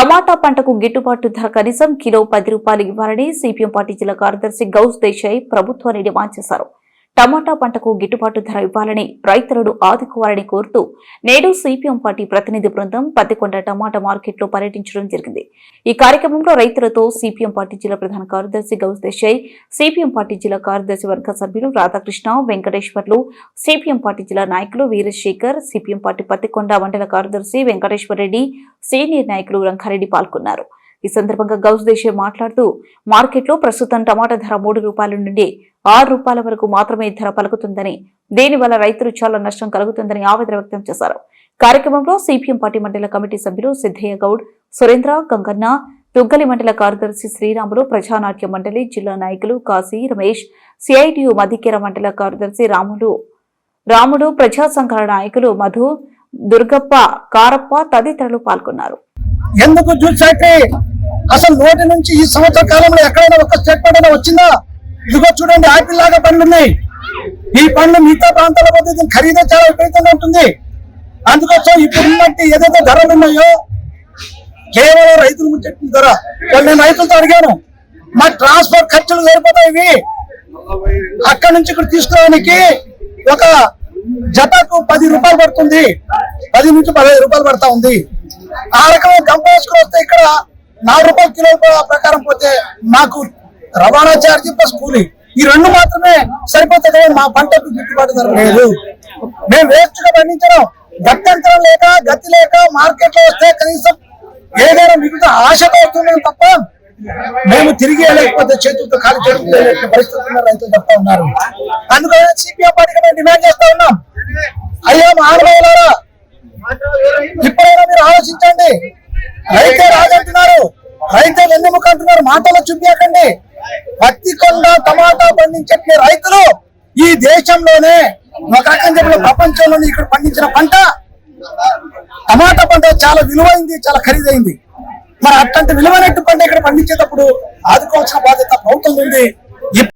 టమాటా పంటకు గిట్టుబాటు ధర కనీసం కిలో పది రూపాయలు ఇవ్వాలని సిపిఎం పార్టీ జిల్లా కార్యదర్శి గౌస్ దేశాయ్ ప్రభుత్వాన్ని డిమాండ్ చేశారు. టమాటా పంటకు గిట్టుబాటు ధర ఇవ్వాలని రైతులను ఆదుకోవాలని కోరుతూ నేడు సిపిఎం పార్టీ ప్రతినిధి బృందం పత్తికొండ టమాటా మార్కెట్లో పర్యటించడం జరిగింది. ఈ కార్యక్రమంలో రైతులతో సిపిఎం పార్టీ జిల్లా ప్రధాన కార్యదర్శి గౌస్ దేశాయ్ సిపిఎం పార్టీ జిల్లా కార్యదర్శి వర్గ సభ్యులు రాధాకృష్ణ వెంకటేశ్వర్లు సిపిఎం పార్టీ జిల్లా నాయకులు వీరశేఖర్ సిపిఎం పార్టీ పత్తికొండ మండల కార్యదర్శి వెంకటేశ్వర రెడ్డి సీనియర్ నాయకులు రంగారెడ్డి పాల్గొన్నారు. ఈ సందర్భంగా గౌస్ దేశే మాట్లాడుతూ మార్కెట్లో ప్రస్తుతం టమాటా ధర మూడు రూపాయల నుండి ఆరు రూపాయల వరకు మాత్రమే ధర పలుకుతుందని దీనివల్ల రైతులు చాలా నష్టం కలుగుతుందని ఆవేదన వ్యక్తం చేశారు. కార్యక్రమంలో సిపిఎం పార్టీ మండల కమిటీ సభ్యులు సిద్దయ్య గౌడ్ సురేంద్ర గంగన్న దుగ్గలి మండల కార్యదర్శి శ్రీరాములు ప్రజానాట్య మండలి జిల్లా నాయకులు కాశీ రమేష్ సిఐటియు మధికేర మండల కార్యదర్శి రాములు రాముడు ప్రజా సంఘాల నాయకులు మధు దుర్గప్ప కారప్ప తదితరులు పాల్గొన్నారు. ఎందుకు చూసాకే అసలు నోటి నుంచి ఈ సంవత్సర కాలంలో ఎక్కడైనా ఒక స్టేట్మెంట్ అయినా వచ్చిందా? ఇదిగో చూడండి ఆపిల్ లాగా పండ్లు ఉన్నాయి ఈ పండ్లు మిగతా ప్రాంతాల పద్ధతి ఖరీదు చాలా విపరీతంగా ఉంటుంది. అందుకోసం ఇప్పుడు ఉన్నట్టు ఏదైతే ధరలు ఉన్నాయో కేవలం రైతులు చెప్పిన ధర. కొన్ని నేను రైతులతో అడిగాను మా ట్రాన్స్పోర్ట్ ఖర్చులు సరిపోతాయి ఇవి? అక్కడ నుంచి ఇక్కడ తీసుకోవడానికి ఒక జతకు పది రూపాయలు పడుతుంది. పది నుంచి పదిహేను రూపాయలు పడతా ఉంది. ఆ రకమైన కంపోజ్కి వస్తే ఇక్కడ నాలుగు రూపాయల కిలో ప్రకారం పోతే మాకు రవాణా ఛార్జీ ప్లస్ కూలీ ఈ రెండు మాత్రమే సరిపోతుంది మా పంటకు గిట్టుబాటు ధర లేదు. మేము వేస్ట్గా పండించడం. గత్యంతరం లేక గతి లేక మార్కెట్లో వస్తే కనీసం ఏదైనా మిగతా ఆశతో వస్తున్నాం తప్ప మేము తిరిగి వెళ్ళకపోతే చేతులతో ఖాళీ చేతులతో వెళ్ళే పరిస్థితి ఉన్న రైతులు చెప్తా ఉన్నారు. అందుకని సిపిఎం పార్టీకి మేము డిమాండ్ చేస్తా ఉన్నాం. అయ్యా మహానుభావులారా ఇప్పుడైనా మీరు ఆలోచించండి. రైతే రాజంటున్నారు. రైతే వెన్నెముక అంటున్నారు. మాటలు చూపించకండి. పత్తి కొండ టమాటా పండించే రైతులు ఈ దేశంలోనే ఒక ప్రపంచంలోనే ఇక్కడ పండించిన పంట. టమాటా పంట చాలా విలువైంది చాలా ఖరీదైంది. మరి అట్లాంటి విలువైనట్టు పంట ఇక్కడ పండించేటప్పుడు ఆదుకోవాల్సిన బాధ్యత ప్రభుత్వం ఉంది.